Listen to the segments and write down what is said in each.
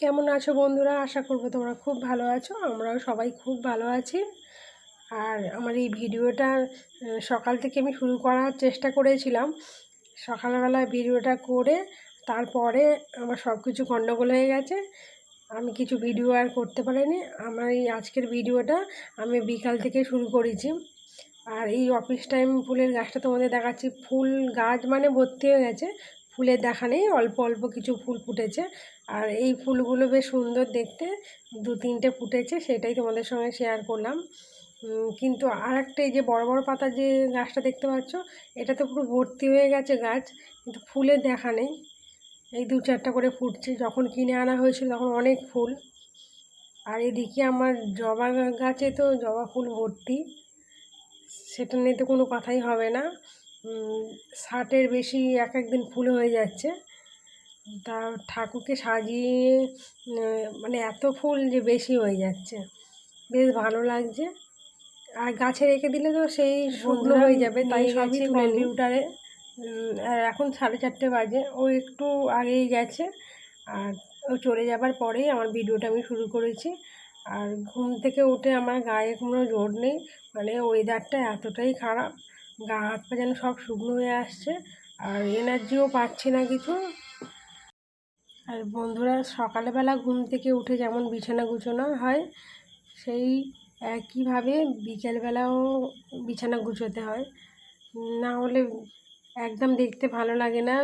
কেমন আছো বন্ধুরা? আশা করব তোমরা খুব ভালো আছো, আমরাও সবাই খুব ভালো আছি। আর আমার এই ভিডিওটা সকাল থেকে আমি শুরু করার চেষ্টা করেছিলাম। সকালবেলা ভিডিওটা করে তারপরে আমার সব কিছু গণ্ডগোল হয়ে গেছে। আমি কিছু ভিডিও আর করতে পারিনি। আমার এই আজকের ভিডিওটা আমি বিকাল থেকে শুরু করেছি। আর এই অফিস টাইম ফুলের গাছটা তোমাদের দেখাচ্ছি। ফুল গাছ মানে ভর্তি হয়ে গেছে। ফুলের দেখা নেই, অল্প অল্প কিছু ফুল ফুটেছে। আর এই ফুলগুলো বেশ সুন্দর দেখতে, দু তিনটে ফুটেছে, সেটাই তোমাদের সঙ্গে শেয়ার করলাম। কিন্তু আর একটা এই যে বড় বড় পাতা যে গাছটা দেখতে পাচ্ছ, এটা তো পুরো ভর্তি হয়ে গেছে গাছ, কিন্তু ফুলের দেখা নেই। এই দু চারটা করে ফুটছে, যখন কিনে আনা হয়েছিল তখন অনেক ফুল। আর এদিকে আমার জবা গাছে তো জবা ফুল ভর্তি, সেটা নিয়ে তো কোনো কথাই হবে না। ষাটের বেশি এক একদিন ফুল হয়ে যাচ্ছে। তা ঠাকুরকে সাজিয়ে মানে এত ফুল যে বেশি হয়ে যাচ্ছে। বেশ ভালো লাগছে। আর গাছে রেখে দিলে তো সেই শুকনো হয়ে যাবে তাই সবই কম্পিউটারে। আর এখন সাড়ে চারটে বাজে ও একটু আগেই গেছে। আর ও চলে যাবার পরেই আমার ভিডিওটা আমি শুরু করেছি। আর ঘুম থেকে উঠে আমার গায়ে কোনো জোর নেই মানে ওয়েদারটা এতটাই খারাপ। গা হাত পা যেন সব শুকনো হয়ে আসছে, আর এনার্জিও পাচ্ছি না কিছু। আর বন্ধুরা, সকালবেলা ঘুম থেকে উঠে যেমন বিছানা গুছোনো হয়, সেই একইভাবে বিকেলবেলাও বিছানা গুছোতে হয়। না হলে একদম দেখতে ভালো লাগে না।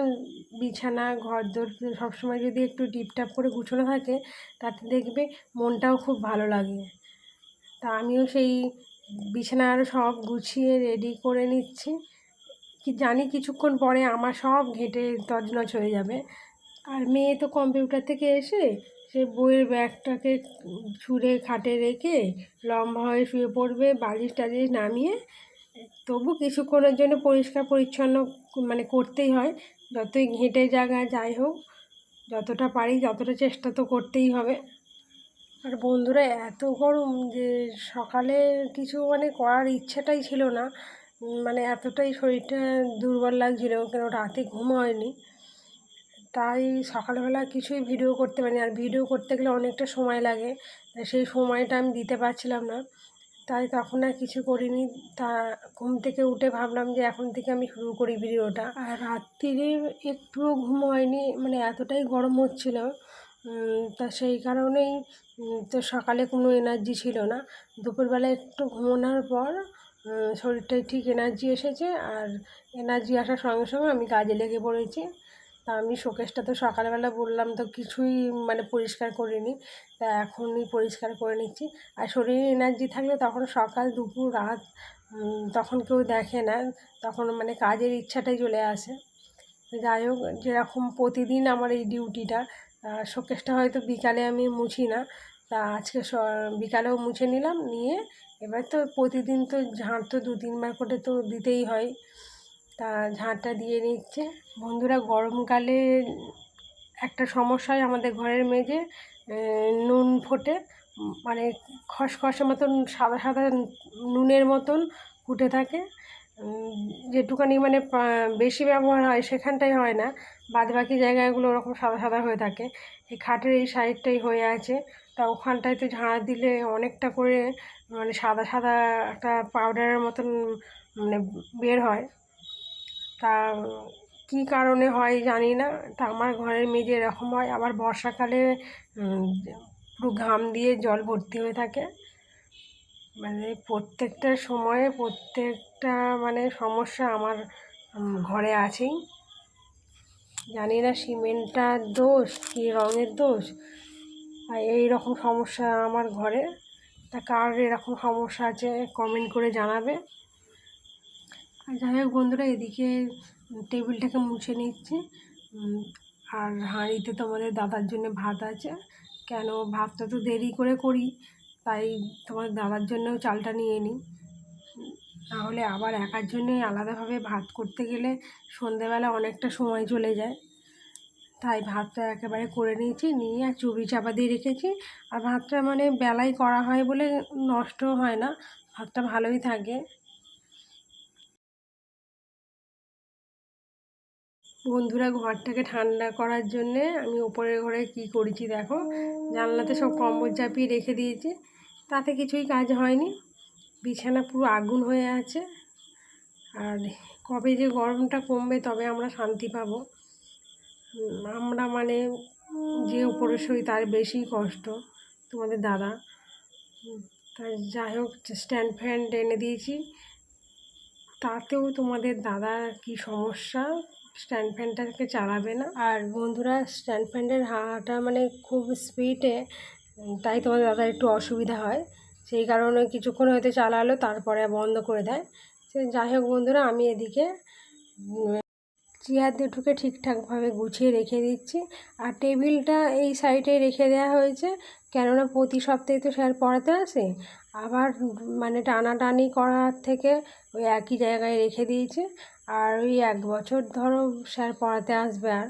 বিছানা ঘর ঘরদোর সবসময় যদি একটু টিপটাপ করে গুছোনো থাকে, তাতে দেখবে মনটাও খুব ভালো লাগে। তা আমিও সেই বিছানা আরও সব গুছিয়ে রেডি করে নিচ্ছি। কি জানি কিছুক্ষণ পরে আমার সব ঘেঁটে তছনছ হয়ে যাবে। আর মেয়ে তো কম্পিউটার থেকে এসে সে বইয়ের ব্যাগটাকে ছুঁড়ে খাটে রেখে লম্বা হয়ে শুয়ে পড়বে, বালিশ টালিশ নামিয়ে। তবু কিছুক্ষণের জন্য পরিষ্কার পরিচ্ছন্ন মানে করতেই হয়। যতই ঘেঁটে জায়গা যাই হোক, যতটা পারি যতটা চেষ্টা তো করতেই হবে। আর বন্ধুরা, এত গরম যে সকালে কিছু মানে করার ইচ্ছেটাই ছিল না। মানে এতটাই শরীরটা দুর্বল লাগছিল, কেন রাতে ঘুম হয়নি। তাই সকালবেলা কিছুই ভিডিও করতে পারিনি। আর ভিডিও করতে গেলে অনেকটা সময় লাগে সেই সময়টা আমি দিতে পারছিলাম না। তাই তখন আর কিছু করিনি। তা ঘুম থেকে উঠে ভাবলাম যে এখন থেকে আমি শুরু করি ভিডিওটা আর রাত্রিরে একটুও ঘুম হয়নি মানে এতটাই গরম হচ্ছিল। তা সেই কারণেই তো সকালে কোনো এনার্জি ছিল না। দুপুরবেলা একটু ঘুমানোর পর শরীরটায় ঠিক এনার্জি এসেছে। আর এনার্জি আসার সঙ্গে সঙ্গে আমি কাজে লেগে পড়েছি। তা আমি শোকেসটা তো সকালবেলা বললাম, তো কিছুই মানে পরিষ্কার করিনি। তা এখনই পরিষ্কার করে নিচ্ছি। আর শরীরে এনার্জি থাকলে তখন সকাল, দুপুর, রাত তখন কেউ দেখে না। তখন মানে কাজের ইচ্ছাটাই চলে আসে। যাই হোক, যেরকম প্রতিদিন আমার এই ডিউটিটা শোকেসটা হয়তো বিকালে আমি মুছি না। তা আজকে বিকালেও মুছে নিলাম, নিয়ে এবার তো প্রতিদিন তো ঝাঁট তো দু, তিনবার করে তো দিতেই হয়। তা ঝাঁটটা দিয়ে নিচ্ছে। বন্ধুরা, গরমকালে একটা সমস্যা হয় আমাদের ঘরের মেঝে নুন ফোটে। মানে খসখসে মতন, সাদা সাদা নুনের মতন ফুটে থাকে। যেটুকানি মানে বেশি ব্যবহার হয় সেখানটাই হয় না। বাদ বাকি জায়গাগুলো ওরকম সাদা সাদা হয়ে থাকে। এই খাটের এই সাইডটাই হয়ে আছে। তা ওখানটায় তো ঝাড় দিলে অনেকটা করে মানে সাদা সাদা একটা পাউডারের মতন মানে বের হয়। তা কী কারণে হয় জানি না। তা আমার ঘরের মেঝে এরকম হয়। আবার বর্ষাকালে পুরো ঘাম দিয়ে জল ভর্তি হয়ে থাকে। মানে প্রত্যেকটা সময়ে প্রত্যেকটা মানে সমস্যা আমার ঘরে আছেই। জানি না সিমেন্টটার দোষ কি রঙের দোষ। আর এই রকম সমস্যা আমার ঘরে। তা কার এরকম সমস্যা আছে কমেন্ট করে জানাবে। আর যাই হোক বন্ধুরা, এদিকে টেবিলটাকে মুছে নিচ্ছি। আর হাঁড়িতে তোমাদের দাদার জন্য ভাত আছে। কেন ভাতটা তো দেরি করে করি। তাই তোমার দাদার জন্যও চালটা নিয়ে নিই। নাহলে আবার একার জন্যে আলাদাভাবে ভাত করতে গেলে সন্ধেবেলা অনেকটা সময় চলে যায়। তাই ভাতটা একেবারে করে নিয়েছি, নিয়ে আর চুবড়ি চাপা দিয়ে রেখেছি। আর ভাতটা মানে বেলায় করা হয় বলে নষ্টও হয় না, ভাতটা ভালোই থাকে। বন্ধুরা ঘরটাকে ঠান্ডা করার জন্যে আমি উপরের ঘরে কি করেছি দেখো, জানলাতে সব কম্বল চাপিয়ে রেখে দিয়েছি। তাতে কিছুই কাজ হয়নি। বিছানা পুরো আগুন হয়ে আছে। আর কবে যে গরমটা কমবে তবে আমরা শান্তি পাবো। আমরা মানে যে উপরে শুই তার বেশি কষ্ট তোমাদের দাদা। তাই যাই হোক, স্ট্যান্ড ফ্যান এনে দিয়েছি। তাতেও তোমাদের দাদা কি সমস্যা? স্ট্যান্ড ফ্যানটাকে চালাবে না। আর বন্ধুরা, স্ট্যান্ড ফ্যানের হাওয়াটা মানে খুব স্পিডে তাই তোমাদের দাদার একটু অসুবিধা হয়। সেই কারণে কিছুক্ষণ হয়তো চালালো, তারপরে বন্ধ করে দেয়। সে যাই হোক বন্ধুরা, আমি এদিকে চেয়ার দুটোকে ঠিকঠাকভাবে গুছিয়ে রেখে দিচ্ছি। আর টেবিলটা এই সাইডে রেখে দেওয়া হয়েছে, কেননা প্রতি সপ্তাহে তো স্যার পড়াতে আসে। আবার মানে টানাটানি করার থেকে ওই একই জায়গায় রেখে দিয়েছে। আর ওই এক বছর ধরো স্যার পড়াতে আসবে আর।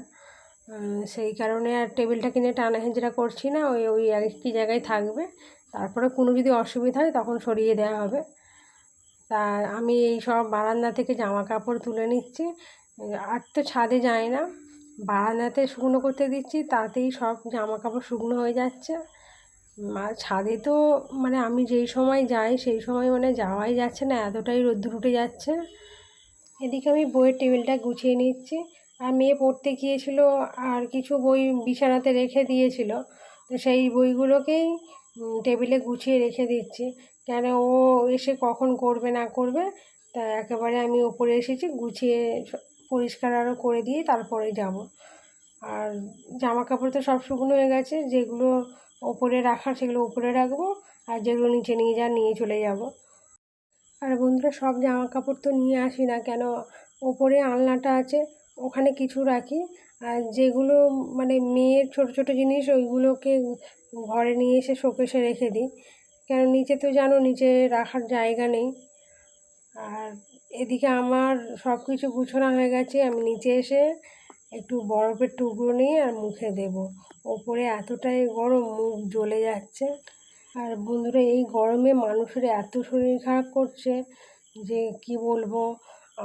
সেই কারণে আর টেবিলটা কিনে টানা হেঁচড়া করছি না, ওই ওই একই জায়গায় থাকবে। তারপরে কোনো যদি অসুবিধা হয় তখন সরিয়ে দেওয়া হবে। তা আমি এই সব বারান্দা থেকে জামা কাপড় তুলে নিচ্ছি। আর তো ছাদে যায় না, বারান্দাতে শুকনো করতে দিচ্ছি, তাতেই সব জামা কাপড় শুকনো হয়ে যাচ্ছে। আর ছাদে তো মানে আমি যেই সময় যাই সেই সময় মানে যাওয়াই যাচ্ছে না, এতটাই রোদ্দুর উঠে যাচ্ছে। এদিকে আমি বইয়ের টেবিলটা গুছিয়ে নিচ্ছি। আর মেয়ে পড়তে গিয়েছিল আর কিছু বই বিছানাতে রেখে দিয়েছিল। তো সেই বইগুলোকেই টেবিলে গুছিয়ে রেখে দিচ্ছি। কেন ও এসে কখন করবে না করবে, তা একেবারে আমি ওপরে এসেছি, গুছিয়ে পরিষ্কার আরও করে দিয়ে তারপরে যাব। আর জামা কাপড় তো সব শুকনো হয়ে গেছে, যেগুলো ওপরে রাখার সেগুলো উপরে রাখব, আর যেগুলো নিচে নিয়ে যা নিয়ে চলে যাব। আর বন্ধুরা, সব জামা কাপড় তো নিয়ে আসি না কেন? ওপরে আলনাটা আছে ওখানে কিছু রাখি। আর যেগুলো মানে মেয়ের ছোট ছোট জিনিস, ওইগুলোকে ঘরে নিয়ে এসে শোকেসে রেখে দিই। কেন নিচে তো জানো, নিচে রাখার জায়গা নেই। আর এদিকে আমার সব কিছু গুছানো হয়ে গেছে, আমি নিচে এসে একটু বরফের টুকরো নিয়ে আর মুখে দেব। ওপরে এতটাই গরম, মুখ জ্বলে যাচ্ছে। আর বন্ধুরা, এই গরমে মানুষের এত শরীর খারাপ করছে যে কি বলব,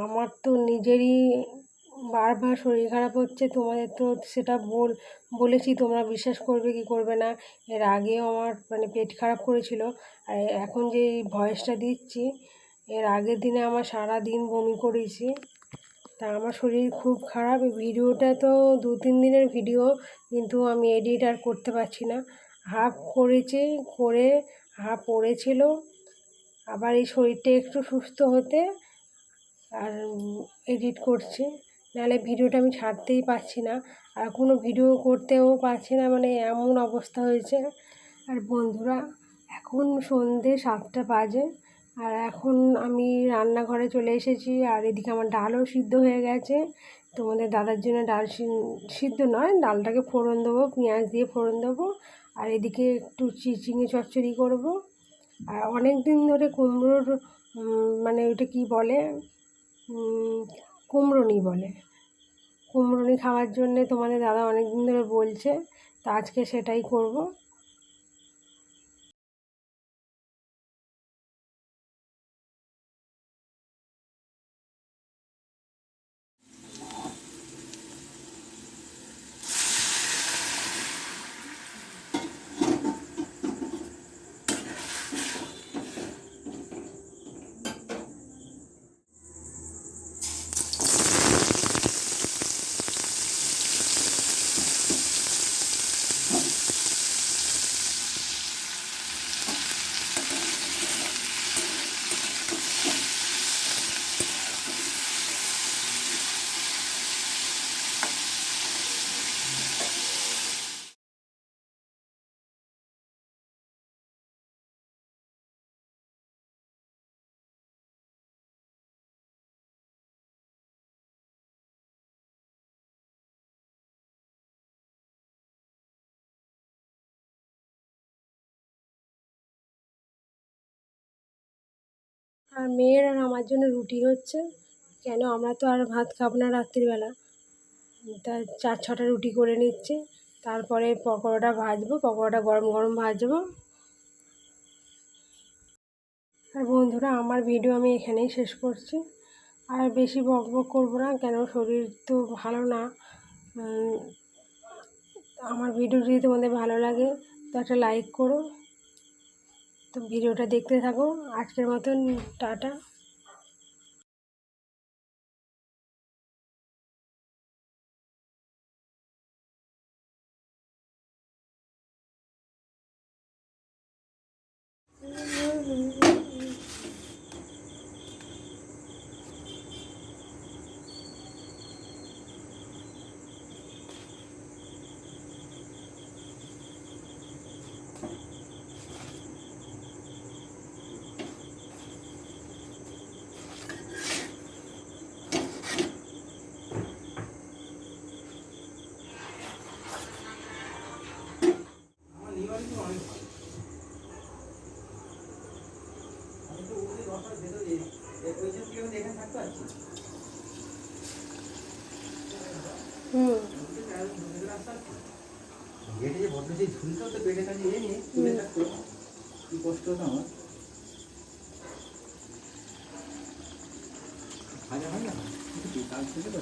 আমার তো নিজেরই বারবার শরীর খারাপ হচ্ছে, তোমাদের তো সেটা বল, বলেছি, তোমরা বিশ্বাস করবে কি করবে না। এর আগেও আমার মানে পেট খারাপ করেছিল। আর এখন যে ভয়েসটা দিচ্ছি, এর আগের দিনে আমার সারা দিন বমি করেছি। তা আমার শরীর খুব খারাপ। ভিডিওটা তো দু তিন দিনের ভিডিও, কিন্তু আমি এডিট আর করতে পারছি না। হাফ করেছি, করে হাফ পড়েছিল। আবার এই শরীরটা একটু সুস্থ হতে আর এডিট করছি। নাহলে ভিডিওটা আমি ছাড়তেই পারছি না। আর কোনো ভিডিও করতেও পারছি না মানে এমন অবস্থা হয়েছে। আর বন্ধুরা, এখন সন্ধে সাতটা বাজে, আর এখন আমি রান্নাঘরে চলে এসেছি, আর এদিকে আমার ডালও সিদ্ধ হয়ে গেছে। তোমাদের দাদার জন্য ডাল সিদ্ধ নয়, ডালটাকে ফোড়ন দেবো, পেঁয়াজ দিয়ে ফোড়ন দেবো, আর এদিকে একটু চিচিঙে চচ্চড়ি করব। আর অনেক দিন ধরে কুমড়োর মানে ওইটা কি বলে কুমড়োনি বলে। কুমড়োনি খাওয়ার জন্যে তোমাদের দাদা অনেক দিন ধরে বলছে, তা আজকে সেটাই করব। আর মেয়ের আর আমার জন্য রুটি হচ্ছে। কেন? আমরা তো আর ভাত খাব না রাত্রিবেলা। তা চার, ছটা রুটি করে নিচ্ছি। তারপরে পকোড়াটা ভাজবো, পকোড়াটা গরম গরম ভাজবো। আর বন্ধুরা, আমার ভিডিও আমি এখানেই শেষ করছি। আর বেশি বক বক করব না, কেন? শরীর তো ভালো না। আমার ভিডিও যদি তোমাদের ভালো লাগে, তো একটা লাইক করো। তো ভিডিওটা দেখতে থাকো। আজকের মতন টাটা আমার লিভার কিন্তু অনেক ভালো আমি তো ওই দশটার ভেতরে ওই জন্য কি আমি এখানে থাকতে পারছি হুম গেটে যে বদলে সেই ঝুলটা তো পেটে কাছে নিয়ে নিয়ে তুলে থাকতো কি কষ্ট হতো আমার ভাজা হয় না কাজ থেকে তো